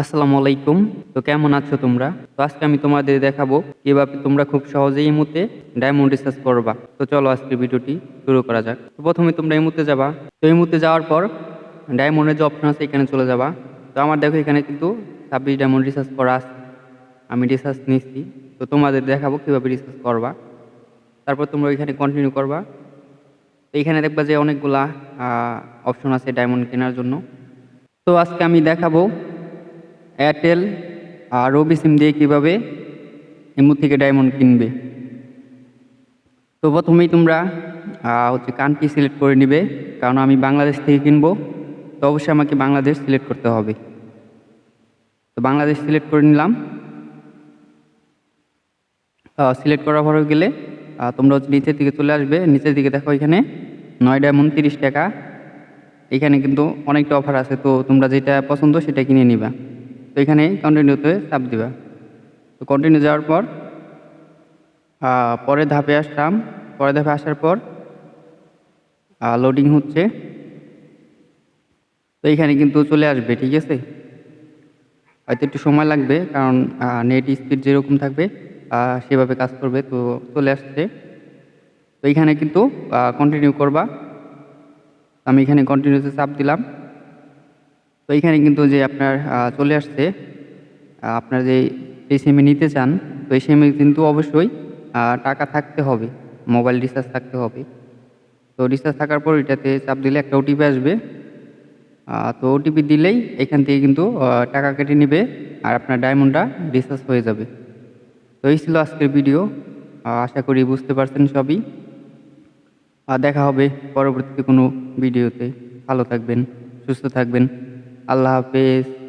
আসসালামু আলাইকুম। তো কেমন আছো তোমরা? তো আজকে আমি তোমাদের দেখাবো কীভাবে তোমরা খুব সহজেই এই মুহূর্তে ডায়মন্ড রিসার্চ করবা। তো চলো আজকে ভিডিওটি শুরু করা যাক। তো প্রথমে তোমরা এই মুহূর্তে যাবা। তো এই মুহূর্তে যাওয়ার পর ডায়মন্ডের যে অপশন আছে, এখানে চলে যাবা। তো আমার দেখো এখানে কিন্তু ছাব্বিশ ডায়মন্ড রিসার্চ করা আছে। আমি রিসার্চ নিচ্ছি। তো তোমাদের দেখাবো কীভাবে রিসার্চ করবা। তারপর তোমরা এখানে কন্টিনিউ করবা। তো এখানে দেখবা যে অনেকগুলা অপশন আছে ডায়মন্ড কেনার জন্য। তো আজকে আমি দেখাবো এয়ারটেল আর রবি সিম দিয়ে কীভাবে এমু থেকে ডায়মন্ড কিনবে? তো প্রথমেই তোমরা হচ্ছে কান্ট্রি সিলেক্ট করে নিবে, কারণ আমি বাংলাদেশ থেকে কিনবো, তো অবশ্যই আমাকে বাংলাদেশ সিলেক্ট করতে হবে। তো বাংলাদেশ সিলেক্ট করে নিলাম। সিলেক্ট করার পর গেলে তোমরা হচ্ছে নিচের দিকে চলে আসবে, নিচের দিকে দেখো এখানে নয় ডায়মন্ড তিরিশ টাকা। এখানে কিন্তু অনেকটা অফার আছে, তো তোমরা যেটা পছন্দ সেটা কিনে নিবা। তো এখানে কন্টিনিউতে চাপ দিবা। তো কন্টিনিউ যাওয়ার পর পরের ধাপে আসলাম। পরের ধাপে আসার পর লোডিং হচ্ছে। তো এখানে কিন্তু চলে আসবে, ঠিক আছে? হয়তো একটু সময় লাগবে, কারণ নেট স্পিড যেরকম থাকবে সেভাবে কাজ করবে, তো চলে আসছে। তো এখানে কিন্তু কন্টিনিউ করবা। আমি এখানে কন্টিনিউতে চাপ দিলাম। এখানে কিন্তু যে আপনার চলে আসছে আপনার যে এই সিমে নিতে চান, তো এই সিমে কিন্তু অবশ্যই টাকা থাকতে হবে, মোবাইল রিচার্জ থাকতে হবে। তো রিচার্জ থাকার পর এটাতে চাপ দিলে একটা ওটিপি আসবে তো ওটিপি দিলেই এখান থেকে কিন্তু টাকা কেটে নেবে আর আপনার ডায়মন্ডটা রিচার্জ হয়ে যাবে। তো এই ছিল আজকের ভিডিও আশা করি বুঝতে পারছেন সবই। আর দেখা হবে পরবর্তীতে কোনো ভিডিওতে। ভালো থাকবেন, সুস্থ থাকবেন। আল্লাহ হাফেজ।